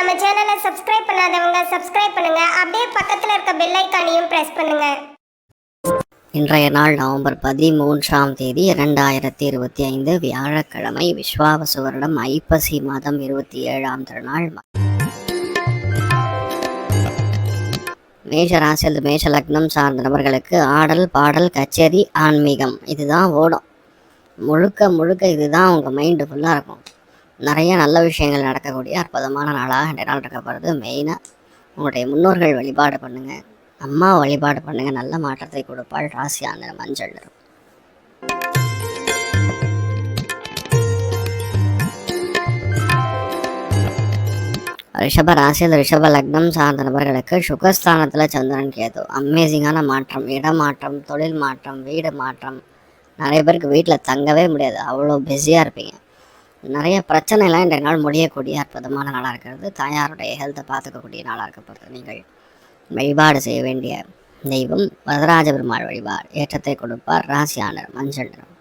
சேனலை சப்ஸ்கிரைப் பண்ணாதவங்க சப்ஸ்கிரைப் பண்ணுங்க. அப்படியே பக்கத்தில் இருக்க பெல் ஐக்கானையும் பிரஸ் பண்ணுங்க. இன்றைய நாள் நவம்பர் பதிமூன்றாம் தேதி இரண்டாயிரத்தி இருபத்தி ஐந்து வியாழக்கிழமை விஸ்வாவசு வருடம் ஐப்பசி மாதம் இருபத்தி ஏழாம் திருநாள். மேஷ ராசி அல்லது மேஷ லக்னம் சார்ந்த நபர்களுக்கு ஆடல் பாடல் கச்சேரி ஆன்மீகம் இதுதான் ஓடும். முழுக்க முழுக்க இதுதான் உங்கள் மைண்டு ஃபுல்லாக இருக்கும். நிறைய நல்ல விஷயங்கள் நடக்கக்கூடிய அற்புதமான நாளாக இந்த நாள் இருக்கப்படுறது மெயினாக உங்களுடைய முன்னோர்கள் வழிபாடு பண்ணுங்கள் அம்மா வழிபாடு பண்ணுங்கள் நல்ல மாற்றத்தை கொடுப்பாள் ராசி ஆந்திர மஞ்சள் நிறம். ரிஷப ராசியில் ரிஷப லக்னம் சார்ந்த நபர்களுக்கு சுகஸ்தானத்தில் சந்திரன் கேது. அமேசிங்கான மாற்றம். இடமாற்றம் தொழில் மாற்றம் வீடு மாற்றம். நிறைய பேருக்கு வீட்டில் தங்கவே முடியாது. அவ்வளோ பிஸியாக இருப்பீங்க. நிறைய பிரச்சனைலாம் இன்றைய நாள் முடியக்கூடிய அற்புதமான நாளாக இருக்கிறது. தாயாருடைய ஹெல்த்தை பார்த்துக்கக்கூடிய நாளாக இருக்கப்படுது நீங்கள் வழிபாடு செய்ய வேண்டிய தெய்வம் வரதராஜ பெருமாள் வழிபாடு. ஏற்றத்தை கொடுப்பார் ராசியானர் மஞ்சள். நிறம்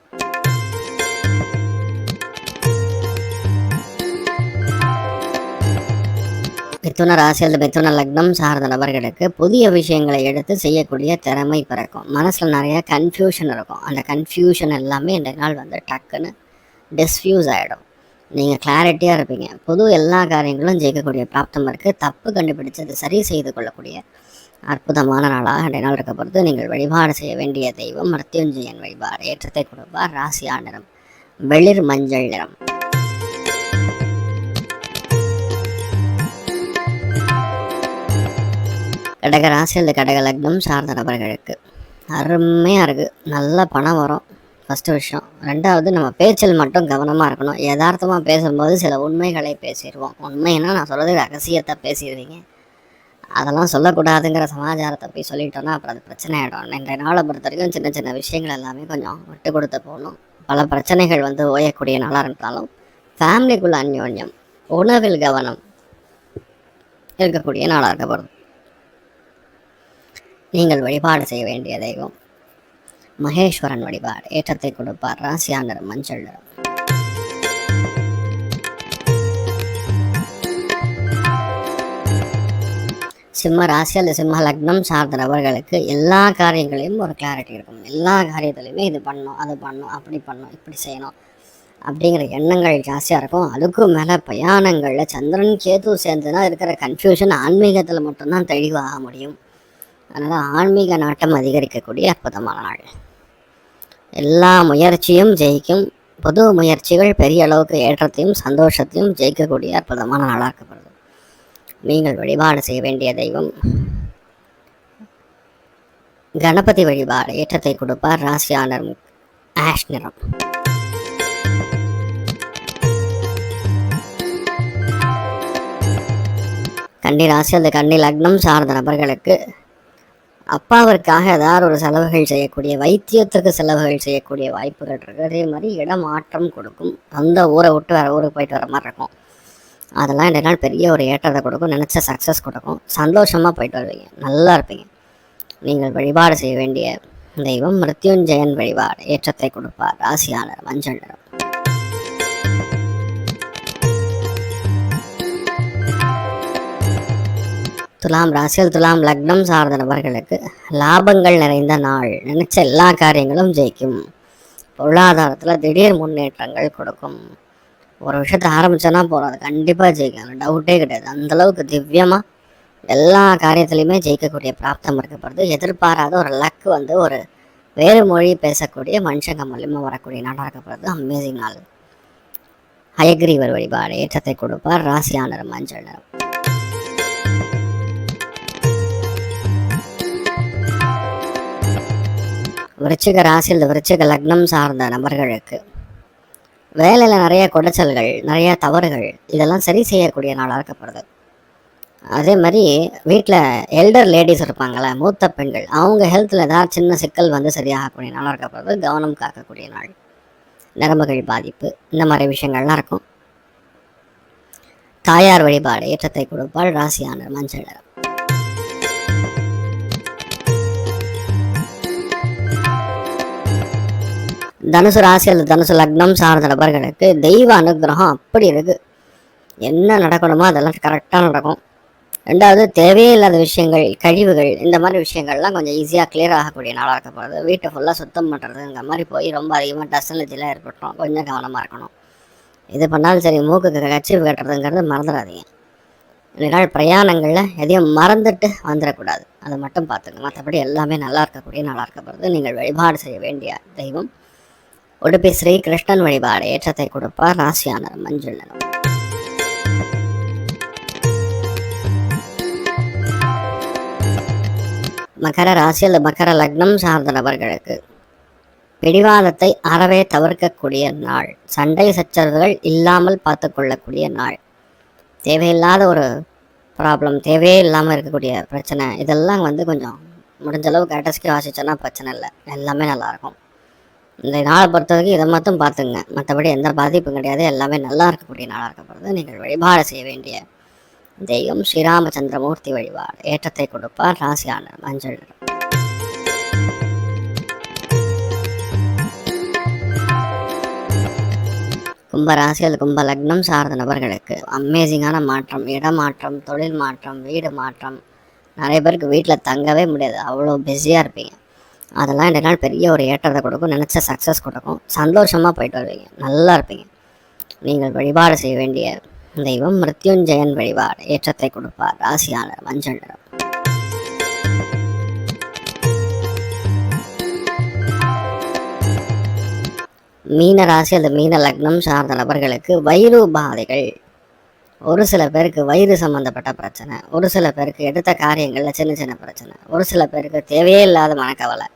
மிதுன ராசி அல்லது மிதுன லக்னம் சார்ந்த நபர்களுக்கு புதிய விஷயங்களை எடுத்து செய்யக்கூடிய திறமை பிறக்கும். மனசில் நிறைய கன்ஃபியூஷன் இருக்கும். அந்த கன்ஃபியூஷன் எல்லாமே இந்த நாள் வந்து டக்குன்னு டிஸ்ஃப்யூஸ் ஆகிடும் நீங்கள் கிளாரிட்டியாக இருப்பீங்க. புது எல்லா காரியங்களும் ஜெயிக்கக்கூடிய பிராப்தம் இருக்குது தப்பு கண்டுபிடிச்சது சரி செய்து கொள்ளக்கூடிய அற்புதமான நாளாக அண்டை நாள் இருக்க பொறுத்து நீங்கள் வழிபாடு செய்ய வேண்டிய தெய்வம் மருத்யுஞ்சயன் வழிபாடு. ஏற்றத்தை கொடுப்பார். ராசியா நிறம். வெளிர் மஞ்சள் நிறம். கடக ராசி அல்லது கடக லக்னம் சார்ந்த நபர்களுக்கு அருமையாக இருக்குது நல்ல பணம் வரும். ஃபஸ்ட்டு விஷயம். ரெண்டாவது நம்ம பேச்சில் மட்டும் கவனமாக இருக்கணும். யதார்த்தமாக பேசும்போது சில உண்மைகளை பேசிடுவோம். உண்மைன்னா நான் சொல்கிறது ரகசியத்தை பேசிடுவீங்க. அதெல்லாம் சொல்லக்கூடாதுங்கிற சமாச்சாரத்தை போய் சொல்லிட்டோன்னா அப்புறம் அது பிரச்சனை ஆகிடும் இன்றைய நாளை பொறுத்த வரைக்கும் சின்ன சின்ன விஷயங்கள் எல்லாமே கொஞ்சம் விட்டு கொடுத்து போகணும். பல பிரச்சனைகள் வந்து ஓயக்கூடிய நாளாக இருந்தாலும் ஃபேமிலிக்குள்ள அந்யோன்யம் உணவில் கவனம் இருக்கக்கூடிய நாளாக இருக்க போகிறது நீங்கள் வழிபாடு செய்ய வேண்டிய தெய்வம். மகேஸ்வரன் வழிபாடு ஏற்றத்தை கொடுப்பார் ராசியா நிறம் மஞ்சள் நிறம் சிம்ம ராசி அல்லது சிம்ம லக்னம் சார்ந்த நபர்களுக்கு எல்லா காரியங்களையும் ஒரு கிளாரிட்டி இருக்கும். எல்லா காரியத்துலையுமே இது பண்ணும் அது பண்ணும் அப்படி பண்ணும் இப்படி செய்யணும் அப்படிங்கிற எண்ணங்கள் ஜாஸ்தியாக இருக்கும். அதுக்கும் மேலே பிரயாணங்களில் சந்திரன் கேது சேர்ந்துனா இருக்கிற கன்ஃபியூஷன் ஆன்மீகத்தில் மட்டும்தான் தெளிவாக முடியும். அதனால் ஆன்மீக நாட்டம் அதிகரிக்கக்கூடிய அற்புதமான நாள். எல்லா முயற்சியும் ஜெயிக்கும். பொது முயற்சிகள் பெரிய அளவுக்கு ஏற்றத்தையும் சந்தோஷத்தையும் ஜெயிக்கக்கூடிய அற்புதமான நாளாக்கப்படுது நீங்கள் வழிபாடு செய்ய வேண்டிய தெய்வம். கணபதி வழிபாடு ஏற்றத்தை கொடுப்பார் ராசியானர் ஆஷ் நிறம். கன்னி ராசி அந்த கன்னி லக்னம் சார்ந்த நபர்களுக்கு அப்பாவிற்காக ஏதாவது ஒரு செலவுகள் செய்யக்கூடிய வைத்தியத்திற்கு செலவுகள் செய்யக்கூடிய வாய்ப்புகள் இருக்குது அதே மாதிரி இடமாற்றம் கொடுக்கும். அந்த ஊரை விட்டு வேறு ஊருக்கு போயிட்டு வர மாதிரி இருக்கும். அதெல்லாம் ரெண்டு நாள் பெரிய ஒரு ஏற்றத்தை கொடுக்கும். நினச்ச சக்ஸஸ் கொடுக்கும். சந்தோஷமாக போயிட்டு வருவீங்க. நல்லா இருப்பீங்க. நீங்கள் வழிபாடு செய்ய வேண்டிய தெய்வம் மிருத்யுஞ்சயன் வழிபாடு. ஏற்றத்தை கொடுப்பார். ராசியாளர் மஞ்சள் நிறம். துலாம் ராசியில் துலாம் லக்னம் சார்ந்த நபர்களுக்கு லாபங்கள் நிறைந்த நாள். நினைச்ச எல்லா காரியங்களும் ஜெயிக்கும். பொருளாதாரத்தில் திடீர் முன்னேற்றங்கள் கொடுக்கும். ஒரு விஷயத்தை ஆரம்பிச்சோன்னா போகிறோம் அது கண்டிப்பாக ஜெயிக்கணும் டவுட்டே கிடையாது. அந்தளவுக்கு திவ்யமாக எல்லா காரியத்துலையுமே ஜெயிக்கக்கூடிய பிராப்தம் இருக்கப்படுது. எதிர்பாராத ஒரு லக் வந்து ஒரு வேறு மொழி பேசக்கூடிய மனுஷங்க மூலியமாக வரக்கூடிய நாடாக இருக்கப்படுது. அமேசிங் நாள். ஹயக்ரீவர் வழிபாடு. ஏற்றத்தை கொடுப்பார். ராசியானர் மஞ்சள் நிறம். விருச்சிக ராசியில் விருச்சிக லக்னம் சார்ந்த நபர்களுக்கு வேலையில் நிறைய குடைச்சல்கள் நிறைய தவறுகள் இதெல்லாம் சரி செய்யக்கூடிய நாளாக இருக்கப்படுது. அதே மாதிரி வீட்டில் எல்டர் லேடிஸ் இருப்பாங்களே மூத்த பெண்கள் அவங்க ஹெல்த்தில் ஏதாவது சின்ன சிக்கல் வந்து சரியாகக்கூடிய நாளாக இருக்கப்படுது. கவனம் காக்கக்கூடிய நாள். நரம்புகள் பாதிப்பு இந்த மாதிரி விஷயங்கள்லாம் இருக்கும். தாயார் வழிபாடு ஏற்றத்தை கொடுப்பாள் ராசியான மஞ்சள் நிறம். தனுசு ராசி அல்லது தனுசு லக்னம் சார்ந்த நபர்களுக்கு தெய்வ அனுகிரகம் அப்படி இருக்கு. என்ன நடக்கணுமோ அதெல்லாம் கரெக்டாக நடக்கும். ரெண்டாவது தேவையில்லாத விஷயங்கள் கழிவுகள் இந்த மாதிரி விஷயங்கள்லாம் கொஞ்சம் ஈஸியாக கிளியர் ஆகக்கூடிய நாளாக இருக்க போகிறது வீட்டை ஃபுல்லாக சுத்தம் பண்ணுறது இந்த மாதிரி போய் ரொம்ப அதிகமாக டஸ்ட் ஏற்பட்டோம் கொஞ்சம் கவனமாக இருக்கணும். இது பண்ணாலும் சரி மூக்குக்கு கச்சிவு கட்டுறதுங்கிறது மறந்துடாதீங்க. இந்த பிரயாணங்களில் எதையும் மறந்துட்டு வந்துடக்கூடாது. அதை மட்டும் பார்த்துங்க மற்றபடி எல்லாமே நல்லா இருக்கக்கூடிய நாளாக இருக்க போகிறது நீங்கள் வழிபாடு செய்ய வேண்டிய தெய்வம் உடுப்பி ஸ்ரீ கிருஷ்ணன் வழிபாடு ஏற்றத்தை கொடுப்பார் ராசியான மஞ்சள் நிறம். மகர ராசி அல்லது மகர லக்னம் சார்ந்த நபர்களுக்கு பிடிவாதத்தை அறவே தவிர்க்கக்கூடிய நாள். சண்டை சச்சரவுகள் இல்லாமல் பார்த்து கொள்ளக்கூடிய நாள். தேவையில்லாத ஒரு ப்ராப்ளம் தேவையே இல்லாமல் இருக்கக்கூடிய பிரச்சனை. இதெல்லாம் வந்து கொஞ்சம் முடிஞ்ச அளவுக்கு அட்டஸ்க்கு வாசிச்சோன்னா பிரச்சனை இல்லை. எல்லாமே நல்லாயிருக்கும் இந்த நாளை பொறுத்த வரைக்கும் இதை மட்டும் பார்த்துங்க. மற்றபடி எந்த பாதிப்பும் கிடையாது. எல்லாமே நல்லா இருக்கக்கூடிய நாளாக இருக்கப்படுறது நீங்கள் வழிபாடு செய்ய வேண்டிய தெய்வம் ஸ்ரீராமச்சந்திரமூர்த்தி வழிபாடு. ஏற்றத்தை கொடுப்பார் ராசியாளர் மஞ்சள். நிறம். கும்பராசி கும்ப லக்னம் சார்ந்த நபர்களுக்கு அமேசிங்கான மாற்றம் இடமாற்றம் தொழில் மாற்றம் வீடு மாற்றம். நிறைய பேருக்கு வீட்டில் தங்கவே முடியாது. அவ்வளோ பிஸியாக இருப்பீங்க. அதெல்லாம் ரெண்டு நாள் பெரிய ஒரு ஏற்றத்தை கொடுக்கும் நினச்ச சக்ஸஸ் கொடுக்கும். சந்தோஷமாக போயிட்டு வருவீங்க. நல்லா இருப்பீங்க. நீங்கள் வழிபாடு செய்ய வேண்டிய தெய்வம் மிருத்யுஞ்சயன் வழிபாடு. ஏற்றத்தை கொடுப்பார் ராசியாளர் மஞ்சள் நிறம். மீன ராசி அல்லது மீன லக்னம் சார்ந்த நபர்களுக்கு வயிறு பாதைகள். ஒரு சில பேருக்கு வயிறு சம்மந்தப்பட்ட பிரச்சனை ஒரு சில பேருக்கு எடுத்த காரியங்களில் சின்ன சின்ன பிரச்சனை ஒரு சில பேருக்கு தேவையே இல்லாத மனக்கவலை.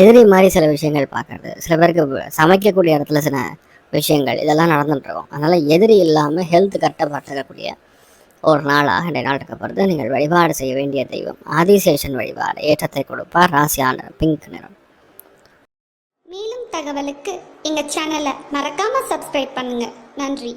எதிரி மாதிரி சில விஷயங்கள் பார்க்கறது. சில பேருக்கு சமைக்கக்கூடிய இடத்துல சில விஷயங்கள் இதெல்லாம் நடந்துட்டு இருக்கும் அதனால் எதிரி இல்லாமல் ஹெல்த் கரெக்டாக பார்த்துக்கக்கூடிய ஒரு நாளாக ரெண்டு நாள் இருக்க நீங்கள் வழிபாடு செய்ய வேண்டிய தெய்வம். ஆதிசேஷன் வழிபாடு. ஏற்றத்தை கொடுப்பார் ராசியான பிங்க் நிறம். மேலும் தகவலுக்கு எங்கள் சேனலை மறக்காம சப்ஸ்கிரைப் பண்ணுங்க. நன்றி.